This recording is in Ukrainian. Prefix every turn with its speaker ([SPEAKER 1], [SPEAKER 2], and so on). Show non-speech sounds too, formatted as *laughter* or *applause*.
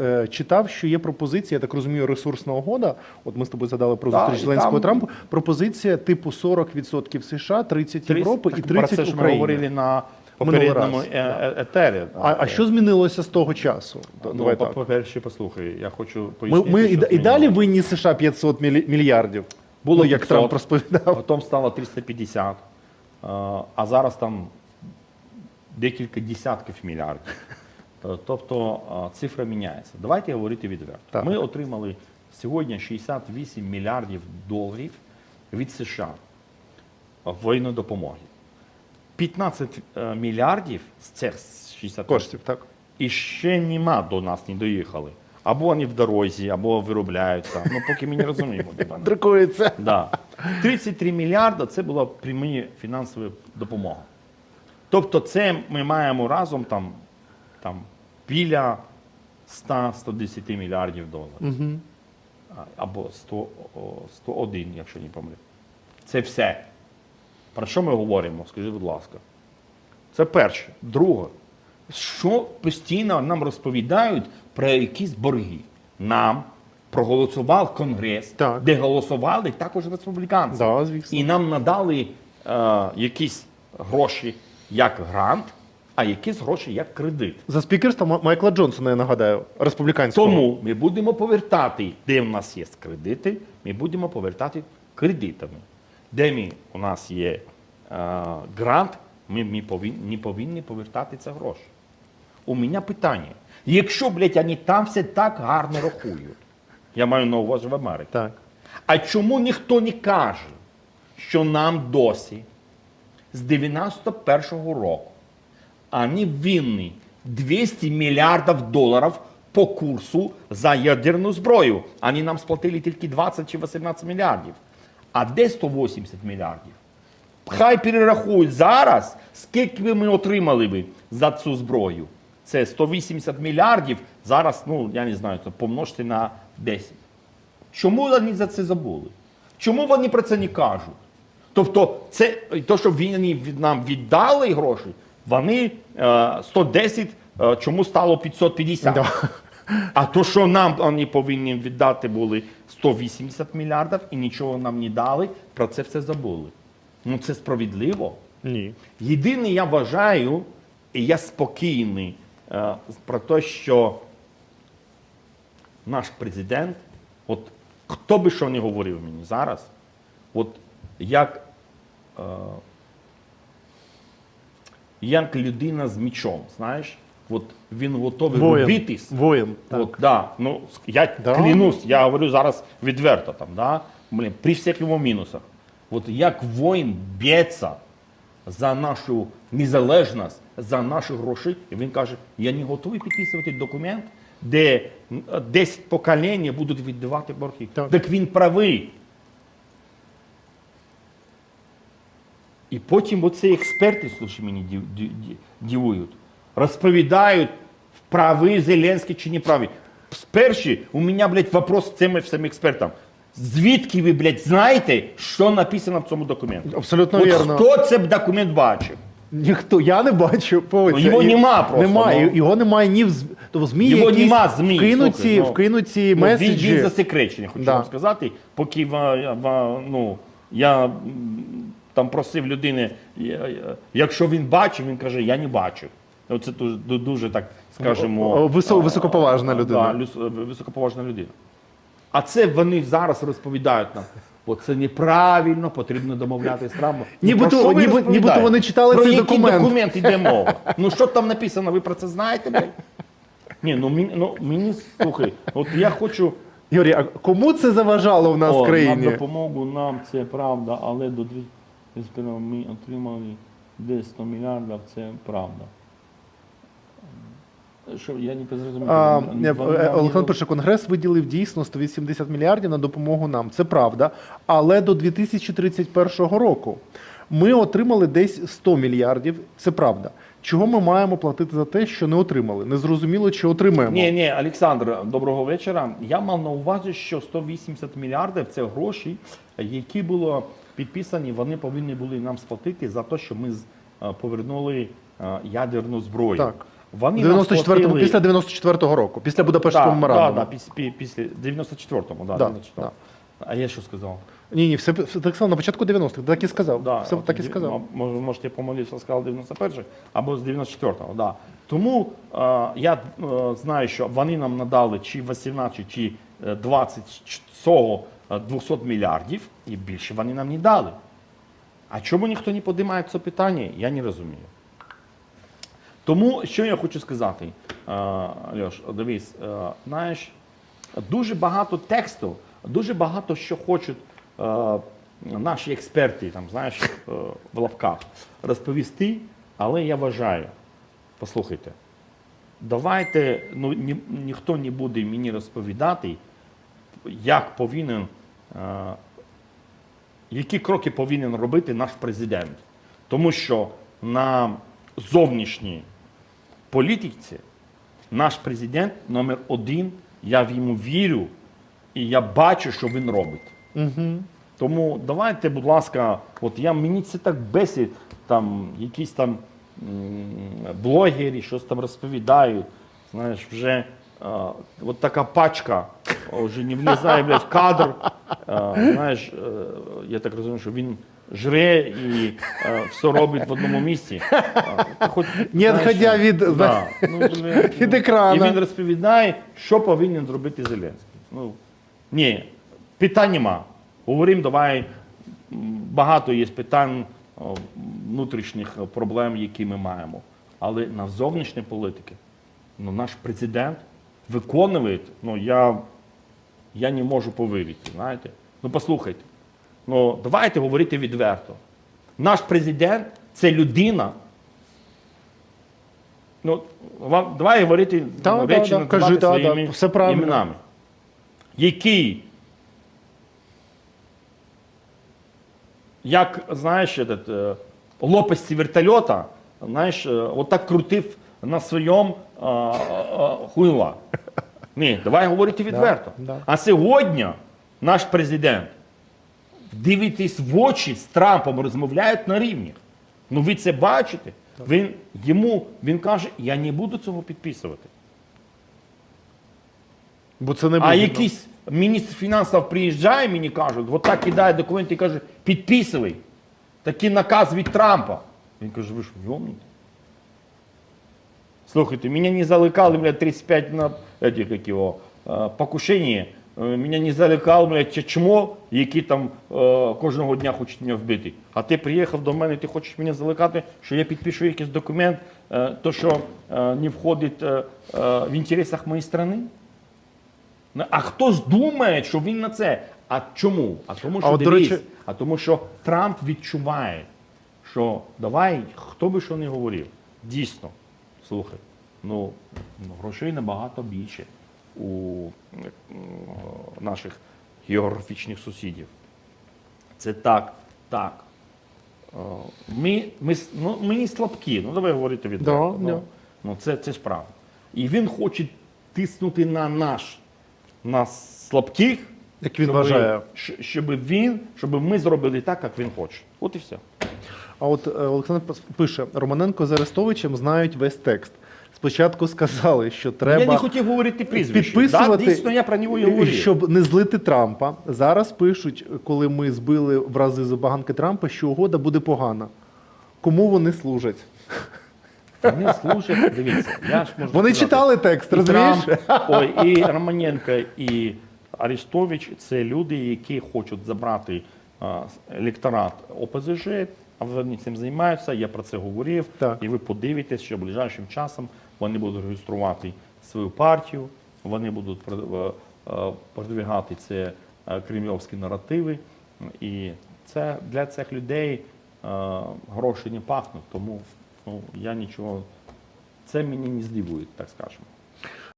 [SPEAKER 1] Е, Читав, що є пропозиція, я так розумію, ресурсна угода. От ми з тобою згадали про зустріч
[SPEAKER 2] і
[SPEAKER 1] Зеленського
[SPEAKER 2] там-
[SPEAKER 1] Трампу. Пропозиція типу 40% США, 30 Європи і 30
[SPEAKER 2] про це ж ми говорили на попередньому е- е- етері.
[SPEAKER 1] А, а що змінилося з того часу?
[SPEAKER 2] Ну,
[SPEAKER 1] Давай
[SPEAKER 2] по-
[SPEAKER 1] так.
[SPEAKER 2] по-перше, послухай, я хочу
[SPEAKER 1] Ми,
[SPEAKER 2] пояснити,
[SPEAKER 1] ми і,
[SPEAKER 2] що
[SPEAKER 1] да- і далі винні США 500 мільярдів.
[SPEAKER 2] Було
[SPEAKER 1] Ну, як
[SPEAKER 2] 500,
[SPEAKER 1] Трамп розповідав.
[SPEAKER 2] Потім стало 350, е, а зараз там декілька десятків мільярдів. Е, Тобто е, цифра міняється. Давайте говорити відверто.
[SPEAKER 1] Так.
[SPEAKER 2] Ми отримали сьогодні 68 мільярдів доларів від США воєнної допомоги. 15 е, мільярдів з цих 60
[SPEAKER 1] Коштів, так.
[SPEAKER 2] і ще нема до нас не доїхали. Або вони в дорозі, або виробляються. Ну, поки ми не розуміємо. *laughs*
[SPEAKER 1] Друкується.
[SPEAKER 2] Да. 33 мільярда це була прямі фінансова допомога. Тобто, це ми маємо разом там, там біля 100-110 мільярдів доларів.
[SPEAKER 1] Угу.
[SPEAKER 2] Або 100, 101, якщо не помилю. Це все. Про що ми говоримо? Скажи, будь ласка. Це перше. Друге, що постійно нам розповідають про якісь борги? Нам проголосував Конгрес,
[SPEAKER 1] Так.
[SPEAKER 2] де голосували також республіканці.
[SPEAKER 1] Да, звісно.
[SPEAKER 2] І нам надали е, якісь гроші як грант, а якісь гроші як кредит.
[SPEAKER 1] За спікерства М- Майкла Джонсона, я нагадаю, республіканського.
[SPEAKER 2] Тому ми будемо повертати, де в нас є кредити, ми будемо повертати кредитами. Де ми, у нас є е, грант, ми, ми повинні, не повинні повертати ці гроші. У мене питання. Якщо, блядь, вони там все так гарно рахують, я маю на увазі в Америці.
[SPEAKER 1] Так.
[SPEAKER 2] А чому ніхто не каже, що нам досі з 91-го року вони винні 200 мільярдів доларів по курсу за ядерну зброю. Вони нам сплатили тільки 20 чи 18 мільярдів. А де 180 мільярдів? Хай перерахують зараз, скільки би ми отримали би за цю зброю. Це 180 мільярдів. Зараз, ну я не знаю, то помножте на 10. Чому вони за це забули? Чому вони про це не кажуть? Тобто, це то, що вони нам віддали гроші, вони е, 110, е, чому стало 550?
[SPEAKER 1] Да.
[SPEAKER 2] А то, що нам вони повинні віддати були 180 мільярдів і нічого нам не дали, про це все забули. Ну це справедливо.
[SPEAKER 1] Ні.
[SPEAKER 2] Єдине, я вважаю, і я спокійний е, про те, що наш президент, от хто би що не говорив мені зараз, от як, е, як людина з мічом, знаєш, от він готовий
[SPEAKER 1] Воїн.
[SPEAKER 2] битись.
[SPEAKER 1] Воїн. Так.
[SPEAKER 2] От, да, ну, я
[SPEAKER 1] Да.
[SPEAKER 2] клянусь, я говорю зараз відверто, там, да, блин, при всіх його мінусах. От як воїн б'ється за нашу незалежність, за наші гроші, і він каже, я не готовий підписувати документ, де м, 10 поколінь будуть віддавати борги.
[SPEAKER 1] Так.
[SPEAKER 2] Так він правий. І потім оці експерти, слушай, мені дивують, розповідають, правий Зеленський чи не правий. Перший, у мене, блядь, вопрос цим всім експертам. Звідки ви, блядь, знаєте, що написано в цьому документі?
[SPEAKER 1] Абсолютно
[SPEAKER 2] От
[SPEAKER 1] вірно.
[SPEAKER 2] хто цей документ бачив?
[SPEAKER 1] Ніхто, я не бачу.
[SPEAKER 2] Ну, його нема просто,
[SPEAKER 1] Немає,
[SPEAKER 2] ну.
[SPEAKER 1] його немає ні в ЗМІ. То в ЗМІ
[SPEAKER 2] Його
[SPEAKER 1] якісь
[SPEAKER 2] нема ЗМІ,
[SPEAKER 1] вкинуті,
[SPEAKER 2] ну.
[SPEAKER 1] вкинуті
[SPEAKER 2] Ну, він,
[SPEAKER 1] меседжі.
[SPEAKER 2] він засекречений, хочу
[SPEAKER 1] Да.
[SPEAKER 2] вам сказати. Поки ну, я там просив людини, якщо він бачив, він каже, я не бачив. Це дуже, дуже так, скажімо.
[SPEAKER 1] Високоповажна людина.
[SPEAKER 2] Да, високоповажна людина. А це вони зараз розповідають нам. Бо це неправильно, потрібно домовлятися з Трампом. Ну,
[SPEAKER 1] Нібито- ніби- нібито вони читали
[SPEAKER 2] про
[SPEAKER 1] цей
[SPEAKER 2] який
[SPEAKER 1] документ.
[SPEAKER 2] документ йде мова? Ну що там написано, ви про це знаєте? блядь? Ні, ну мені, ну мені слухай, от я хочу
[SPEAKER 1] Юрій, а кому це заважало в нас
[SPEAKER 2] О,
[SPEAKER 1] в країні?
[SPEAKER 2] на допомогу нам це правда, але до 2021 ми отримали десь 100 мільярдів, це правда. Що, я не зрозумів.
[SPEAKER 1] Е, Олександр
[SPEAKER 2] не-
[SPEAKER 1] пише, Конгрес виділив дійсно 180 мільярдів на допомогу нам. Це правда. Але до 2031 року ми отримали десь 100 мільярдів. Це правда. Чого ми маємо платити за те, що не отримали? Незрозуміло, чи отримаємо.
[SPEAKER 2] Ні, ні, Олександр, доброго вечора. Я мав на увазі, що 180 мільярдів це гроші, які були підписані, вони повинні були нам сплатити за те, що ми е, повернули е, ядерну зброю.
[SPEAKER 1] Так.
[SPEAKER 2] Вони
[SPEAKER 1] 94-му,
[SPEAKER 2] сплатили-
[SPEAKER 1] після 94-го року, після Будапештського
[SPEAKER 2] да,
[SPEAKER 1] меморандуму.
[SPEAKER 2] Да, да, після, пі- після 94-му, да,
[SPEAKER 1] Да,
[SPEAKER 2] 94-му. А я що сказав?
[SPEAKER 1] Ні, ні, все, так сказав на початку 90-х, так і сказав.
[SPEAKER 2] Да,
[SPEAKER 1] все
[SPEAKER 2] от
[SPEAKER 1] так і сказав.
[SPEAKER 2] Може, я помилився, сказав 91-й або з 94-го. Да. Тому е, я е, знаю, що вони нам надали чи 18, чи е, 20 цього е, 200 мільярдів, і більше вони нам не дали. А чому ніхто не підіймає це питання, я не розумію. Тому що я хочу сказати, е, Льош, дивись, е, знаєш, дуже багато тексту, дуже багато що хочуть е, наші експерти, там, знаєш, е, в лапках розповісти, але я вважаю, послухайте, давайте, ну ні, ніхто не буде мені розповідати, як повинен, е, які кроки повинен робити наш президент. Тому що на зовнішній політиці наш президент номер один, я в йому вірю, і я бачу, що він робить.
[SPEAKER 1] Угу.
[SPEAKER 2] Тому давайте, будь ласка, от я мені це так бесить, там якісь там блогери щось там розповідають. Знаєш, вже е, от така пачка вже не влізає блядь, в кадр. Знаєш, е, я так розумію, що він жре і е, все робить в одному місці. Хоч,
[SPEAKER 1] Не відходя від,
[SPEAKER 2] да, ну, блядь, *laughs*
[SPEAKER 1] від
[SPEAKER 2] ну. І він розповідає, що повинен зробити Зеленський. Ну, ні, питань нема. Говоримо, давай. м, Багато є питань о, внутрішніх е, проблем, які ми маємо. Але на зовнішній політики ну, наш президент виконує, ну я, я не можу повірити. Знаєте? Ну послухайте. Ну, давайте говорити відверто. Наш президент це людина. Ну, вам, давай говорити
[SPEAKER 1] Да,
[SPEAKER 2] ну,
[SPEAKER 1] да,
[SPEAKER 2] речі
[SPEAKER 1] да, кажи, да,
[SPEAKER 2] своїми
[SPEAKER 1] да, все правильно.
[SPEAKER 2] іменами. Який, як, знаєш, этот, е, лопасті вертольота, знаєш, е, отак крутив на своєму е, хуйла. Ні, давай говорити відверто.
[SPEAKER 1] да.
[SPEAKER 2] А сьогодні наш президент дивитись в очі з Трампом розмовляють на рівні. Ну ви це бачите? Він йому він каже, я не буду цього підписувати.
[SPEAKER 1] Бо це не
[SPEAKER 2] А якийсь міністр фінансів приїжджає, мені кажуть, от так кидає документи і каже, підписуй. Такий наказ від Трампа. Він каже, ви що, йомні? Слухайте, мене не заликали, блядь, 35 на этих, як його, е, покушення. Е, Мене не залякав, блядь, чи- чмо, які там е, кожного дня хочуть мене вбити. А ти приїхав до мене, ти хочеш мене залякати, що я підпишу якийсь документ, е, то що е, не входить е, е, в інтересах моєї країни? А хто думає, що він на це? А чому? А тому, що
[SPEAKER 1] А
[SPEAKER 2] дивись,
[SPEAKER 1] речі-
[SPEAKER 2] а тому, що Трамп відчуває, що давай, хто би що не говорив, дійсно, слухай, ну, ну грошей набагато більше у наших географічних сусідів. Це так, так. Е, Ми, ми, ну, ми слабкі, ну давай говорити відверто.
[SPEAKER 1] Да, да.
[SPEAKER 2] ну, ну це, це ж правда. І він хоче тиснути на наш, на слабких,
[SPEAKER 1] Як він
[SPEAKER 2] щоб,
[SPEAKER 1] вважає.
[SPEAKER 2] щоб він, щоб ми зробили так, як він хоче. От і все.
[SPEAKER 1] А от е, Олександр пише: Романенко з Арестовичем знають весь текст. Спочатку сказали, що треба
[SPEAKER 2] я не хотів говорити прізвище.
[SPEAKER 1] підписувати,
[SPEAKER 2] Да, дійсно, я про нього і говорив.
[SPEAKER 1] щоб не злити Трампа. Зараз пишуть, коли ми збили в рази забаганки Трампа, що угода буде погана. Кому вони служать?
[SPEAKER 2] Вони служать, дивіться, я ж можу
[SPEAKER 1] Вони
[SPEAKER 2] сказати,
[SPEAKER 1] читали текст,
[SPEAKER 2] і
[SPEAKER 1] розумієш?
[SPEAKER 2] Трамп, ой, і Романенко, і Арестович це люди, які хочуть забрати електорат ОПЗЖ, а вони цим займаються. Я про це говорив.
[SPEAKER 1] Так.
[SPEAKER 2] І ви подивитесь, що ближайшим часом вони будуть реєструвати свою партію, вони будуть е, е, продвигати це е, кремлівські наративи. І це для цих людей гроші не пахнуть, тому ну, я нічого. Це мені не здивує, так скажемо.